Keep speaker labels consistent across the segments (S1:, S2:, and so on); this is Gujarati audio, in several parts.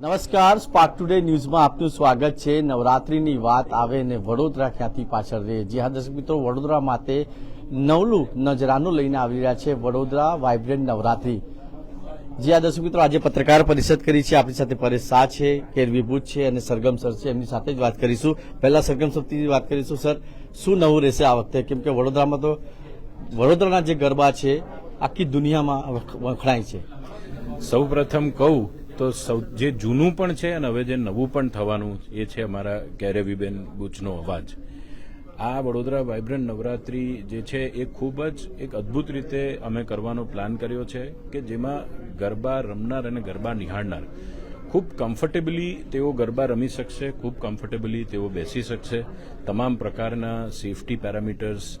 S1: નમસ્કાર સ્પાર્ક ટુડે ન્યૂઝમાં આપનું સ્વાગત છે. નવરાત્રીની વાત આવે ને વડોદરા ખ્યાતિ પાછળ રહે. જી હા, દર્શક મિત્રો, વડોદરા માટે નવલું નજરાનું લઈને આવી રહ્યા છે વડોદરા વાઇબ્રન્ટ નવરાત્રી. જી આ દર્શક મિત્રો, આજે પત્રકાર પરિષદ કરી છે. આપણી સાથે પરેશ શાહ છે કેર વિભૂત છે અને સરગમ સર છે. એમની સાથે જ વાત કરીશું. પહેલા સરગમ સરથી વાત કરીશું. સર, શું નવું રહેશે આ વખતે? કેમ કે વડોદરામાં તો વડોદરાના જે ગરબા છે, આખી દુનિયામાં વખણાય છે.
S2: સૌ પ્રથમ કહું તો સૌ, જે જૂનું પણ છે અને હવે જે નવું પણ થવાનું એ છે અમારા કેરેવીબેન બુચનો અવાજ. આ વડોદરા વાઇબ્રન્ટ નવરાત્રી જે છે એ ખૂબ જ એક અદ્ભુત રીતે અમે કરવાનો પ્લાન કર્યો છે કે જેમાં ગરબા રમનાર અને ગરબા નિહાળનાર. ખૂબ કમ્ફર્ટેબલી તેઓ ગરબા રમી શકશે, ખૂબ કમ્ફર્ટેબલી તેઓ બેસી શકશે. તમામ પ્રકારના safety parameters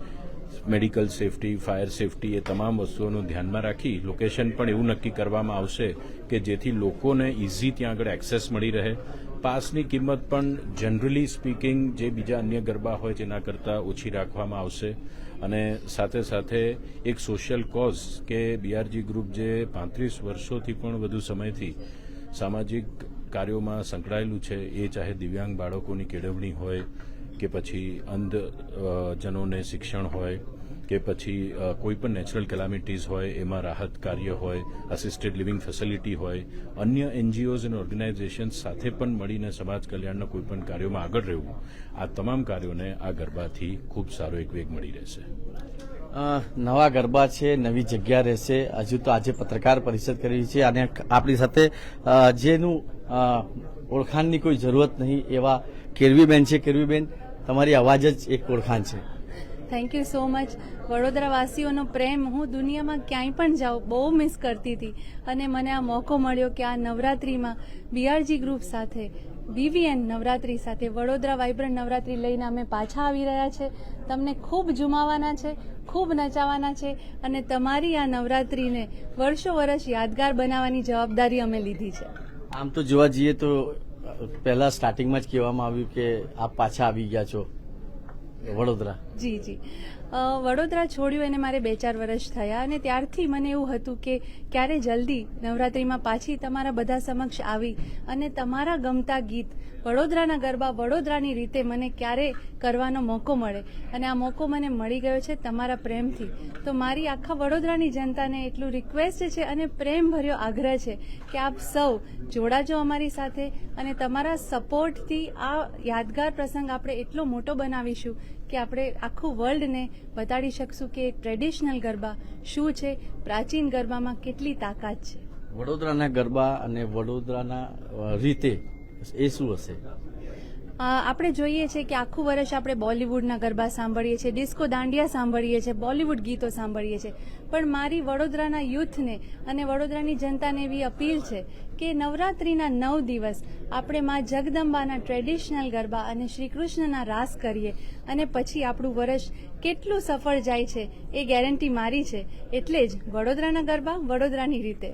S2: medical safety, fire safety એ તમામ વસ્તુઓનું ધ્યાનમાં રાખી લોકેશન પણ એવું નક્કી કરવામાં આવશે કે જેથી લોકોને ઇઝી ત્યાં આગળ એક્સેસ મળી રહે. પાસની કિંમત પણ જનરલી સ્પીકિંગ જે બીજા અન્ય ગરબા હોય તેના કરતાં ઓછી રાખવામાં આવશે. અને સાથે સાથે એક સોશિયલ કોઝ કે બીઆરજી ગ્રુપ જે પાંત્રીસ વર્ષોથી પણ વધુ સમયથી સામાજિક કાર્યોમાં સંકળાયેલું છે, એ ચાહે દિવ્યાંગ બાળકોની કેળવણી હોય કે પછી અંધ જનોને શિક્ષણ હોય, કે પછી કોઈ પણ નેચરલ કેલામિટીઝ હોય, એમાં રાહત કાર્ય હોય અસિસ્ટેડ લિવિંગ ફેસિલિટી હોય, અન્ય એનજીઓઝ અને ઓર્ગેનાઇઝેશન સાથે પણ મળીને સમાજ કલ્યાણના કોઈ પણ કાર્યોમાં આગળ રહેવું, આ તમામ કાર્યોને આ ગરબાથી ખૂબ સારો એક વેગ મળી રહેશે.
S1: નવા ગરબા છે, નવી જગ્યા રહેશે. હજુ તો આજે પત્રકાર પરિષદ કરી છે અને આપણી સાથે જેનું ઓળખાણની કોઈ જરૂરત નહીં એવા કેરવીબેન છે. કેરવીબેન તમારી અવાજ જ એક ઓળખાણ છે.
S3: થેન્ક યુ સો મચ વડોદરાવાસીઓનો પ્રેમ હું દુનિયામાં ક્યાંય પણ જાઉં બહુ મિસ કરતી હતી. અને મને આ મોકો મળ્યો કે આ નવરાત્રિમાં બીઆરજી ગ્રુપ સાથે બીવીએન નવરાત્રિ સાથે વડોદરા વાઇબ્રન્ટ નવરાત્રિ લઈને અમે પાછા આવી રહ્યા છે. તમને ખૂબ જુમાવાના છે ખૂબ નચાવાના છે અને તમારી આ નવરાત્રિને વર્ષો વર્ષ યાદગાર બનાવવાની જવાબદારી અમે લીધી છે.
S1: આમ તો જોવા જઈએ તો પહેલા સ્ટાર્ટિંગમાં જ કહેવામાં આવ્યું કે આપ પાછા આવી ગયા છો. વડોદરા.
S3: જી જી. વડોદરા છોડ્યું એને મારે બે ચાર વર્ષ થયા અને ત્યારથી મને એવું હતું કે ક્યારે જલ્દી નવરાત્રિમાં પાછી તમારા બધા સમક્ષ આવી અને તમારા ગમતા ગીત વડોદરાના ગરબા વડોદરાની રીતે મને ક્યારે કરવાનો મોકો મળે? અને આ મોકો મને મળી ગયો છે તમારા પ્રેમથી. તો મારી આખા વડોદરાની જનતાને એટલું રિક્વેસ્ટ છે અને પ્રેમભર્યો આગ્રહ છે કે આપ સૌ જોડાજો અમારી સાથે અને તમારા સપોર્ટથી આ યાદગાર પ્રસંગ આપણે એટલો મોટો બનાવીશું કે આપણે આખું વર્લ્ડને બતાડી શકશું કે ટ્રેડિશનલ ગરબા શું છે? પ્રાચીન ગરબામાં કેટલી તાકાત છે?
S1: વડોદરાના ગરબા અને વડોદરાના રીતે એ શું હશે?
S3: આપણે જોઈએ છે કે આખું વર્ષ આપણે બોલિવૂડના ગરબા સાંભળીએ છીએ, ડિસ્કો દાંડિયા સાંભળીએ છીએ, બોલિવૂડ ગીતો સાંભળીએ છીએ. પણ મારી વડોદરાના યુથને અને વડોદરાની જનતાને એવી અપીલ છે કે નવરાત્રિના નવ દિવસ આપણે માં જગદંબાના ટ્રેડિશનલ ગરબા અને શ્રીકૃષ્ણના રાસ કરીએ અને પછી આપણું વર્ષ કેટલું સફળ જાય છે એ ગેરંટી મારી છે. એટલે જ વડોદરાના ગરબા વડોદરાની રીતે.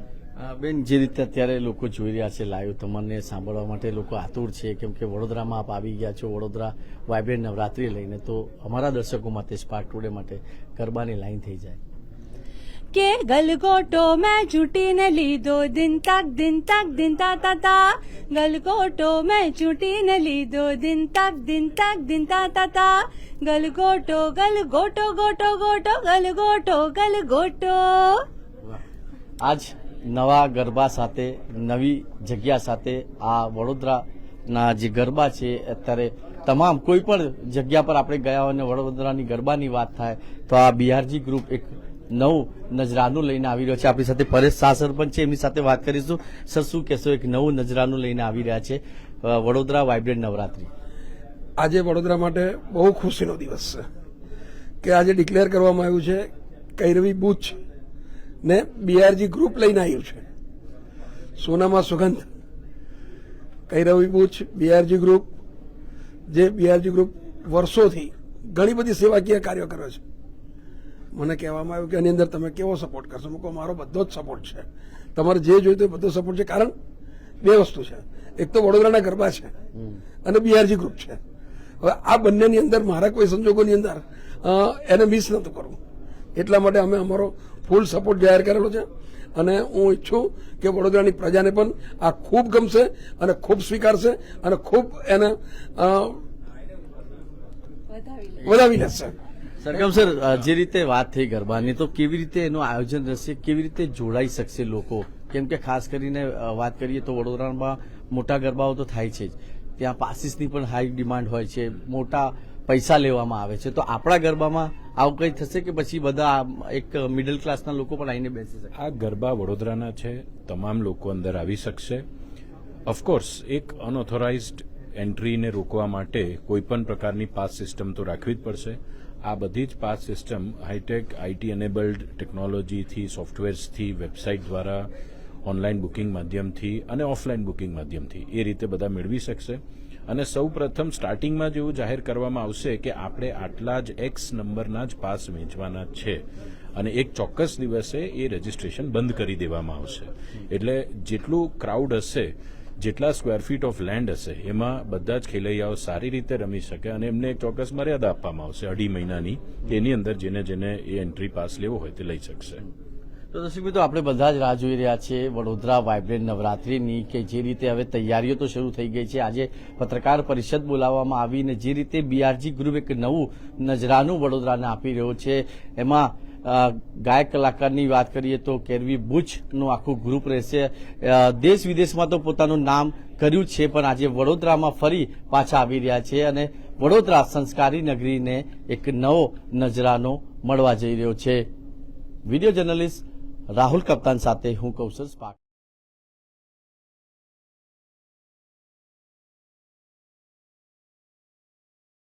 S1: બેન જે રીતે અત્યારે લોકો જોઈ રહ્યા છે લાઈવ તમને સાંભળવા માટે લોકો આતુર છે કેમ કે વડોદરામાં આપ આવી ગયા છો વડોદરા વાઇબ્રન્ટ નવરાત્રી લઈને તો અમારા દર્શકો માટે સ્પાર્ક ટુડે માટે ગરબાની લાઈન થઈ જાય.
S3: કે ગલગોટો મેં ચૂંટીને લીધો દિન તક દિન તક દિન તા તા તા. ગલગોટો મેં ચૂંટીને લીધો દિન તક દિન તક દિન તા તા તા. ગલગોટો ગલગોટો ગોટો ગોટો ગલગોટો ગલગોટો.
S1: આજ નવા ગરબા સાથે, નવી જગ્યા સાથે આ વડોદરાના જે ગરબા છે, અત્યારે તમામ કોઈ પણ જગ્યા પર આપણે ગયા હોય અને વડોદરાની ગરબાની વાત થાય, તો આ બિહારજી ગ્રુપ એક નવું નજરાનું લઈને આવી રહ્યો છે. આપણી સાથે પરેશ શાહ સરપંચ છે, એમની સાથે વાત કરીશું. સર, શું કહેશો, એક નવું નજરાનું લઈને આવી રહ્યા છે વડોદરા વાઇબ્રન્ટ નવરાત્રી.
S4: આજે વડોદરા માટે બહુ ખુશીનો દિવસ છે. કે આજે ડિક્લેર કરવામાં આવ્યું છે, કૈરવી બુચ ને બીઆરજી ગ્રુપ લઈને આવ્યું છે. સોનામાં સુગંધ. કૈરવી બુચ બીઆરજી ગ્રુપ જે બીઆરજી ગ્રુપ વર્ષોથી ઘણી બધી સેવાકીય કાર્યો કરે છે. મને કહેવામાં આવ્યું કે એની અંદર તમે કેવો સપોર્ટ કરશો? મૂકો મારો બધો જ સપોર્ટ છે. તમારે જે જોઈતું હોય બધો સપોર્ટ છે. કારણ બે વસ્તુ છે. એક તો વડોદરાના ગરબા છે અને બીઆરજી ગ્રુપ છે. હવે આ બંનેની અંદર મારા કોઈ સંજોગોની અંદર એને મિસ નહોતું કરવું. એટલા માટે અમે અમારો ફૂલ સપોર્ટ જાહેર કરેલો છે. અને હું ઈચ્છું કે વડોદરાની પ્રજાને પણ આ ખૂબ ગમશે અને ખૂબ સ્વીકારશે અને ખૂબ એને.
S3: વધાવી
S4: લેશે.
S1: સરગમ સર જે રીતે વાત થઈ ગરબાની, તો કેવી રીતે એનું આયોજન રહેશે? કેવી રીતે જોડાઈ શકશે લોકો? કેમ કે ખાસ કરીને વાત કરીએ તો વડોદરામાં મોટા ગરબાઓ તો થાય છે જ. ત્યાં પાસીસની પણ હાઈ ડિમાન્ડ હોય છે. મોટા પૈસા લેવામાં આવે છે. તો આપણા ગરબામાં આવું કંઈ થશે કે પછી બધા એક મિડલ ક્લાસના લોકો પણ આવીને બેસી શકે?
S2: આ ગરબા વડોદરાના છે, તમામ લોકો અંદર આવી શકશે. ઓફકોર્સ એક અનઓથોરાઇઝડ એન્ટ્રીને રોકવા માટે કોઈ પણ પ્રકારની પાસ સિસ્ટમ તો રાખવી જ પડશે. આ બધી જ pass system hi tech IT enabled ટેકનોલોજીથી સોફ્ટવેર્સથી વેબસાઇટ દ્વારા ઓનલાઈન બુકિંગ માધ્યમથી અને ઓફલાઈન બુકિંગ માધ્યમથી એ રીતે બધા મેળવી શકશે. અને સૌ પ્રથમ સ્ટાર્ટિંગમાં જેવું જાહેર કરવામાં આવશે કે આપણે આટલા જ એક્સ નંબરના જ પાસ વેચવાના છે. અને એક ચોક્કસ દિવસે એ રજીસ્ટ્રેશન બંધ કરી દેવામાં આવશે. એટલે જેટલું ક્રાઉડ હશે, જેટલા સ્ક્વેર ફીટ ઓફ લેન્ડ હશે, એમાં બધા જ ખેલૈયાઓ સારી રીતે રમી શકે અને એમને એક ચોક્કસ મર્યાદા આપવામાં આવશે અઢી મહિનાની. એની અંદર જેને જેને એ એન્ટ્રી પાસ લેવો હોય તે લઈ શકશે.
S1: તો દર્શક મિત્રો, આપણે બધા જ રાહ જોઈ રહ્યા છીએ વડોદરા વાઇબ્રન્ટ નવરાત્રીની કે જે રીતે હવે તૈયારીઓ તો શરૂ થઈ ગઈ છે. આજે પત્રકાર પરિષદ બોલાવવામાં આવીને જે રીતે બીઆરજી ગ્રુપ એક નવું નજરાનું વડોદરાને આપી રહ્યો છે. એમાં ગાયક કલાકારની વાત કરીએ તો કેરવી બુચનું આખું ગ્રુપ રહેશે. દેશ વિદેશમાં તો પોતાનું નામ કર્યું છે, પણ આજે વડોદરામાં ફરી પાછા આવી રહ્યા છે અને વડોદરા સંસ્કારી નગરીને એક નવો નજરાનો મળવા જઈ રહ્યો છે. વીડિયો જર્નલિસ્ટ રાહુલ કપ્તાન સાથે હું કૌશલ સ્પાક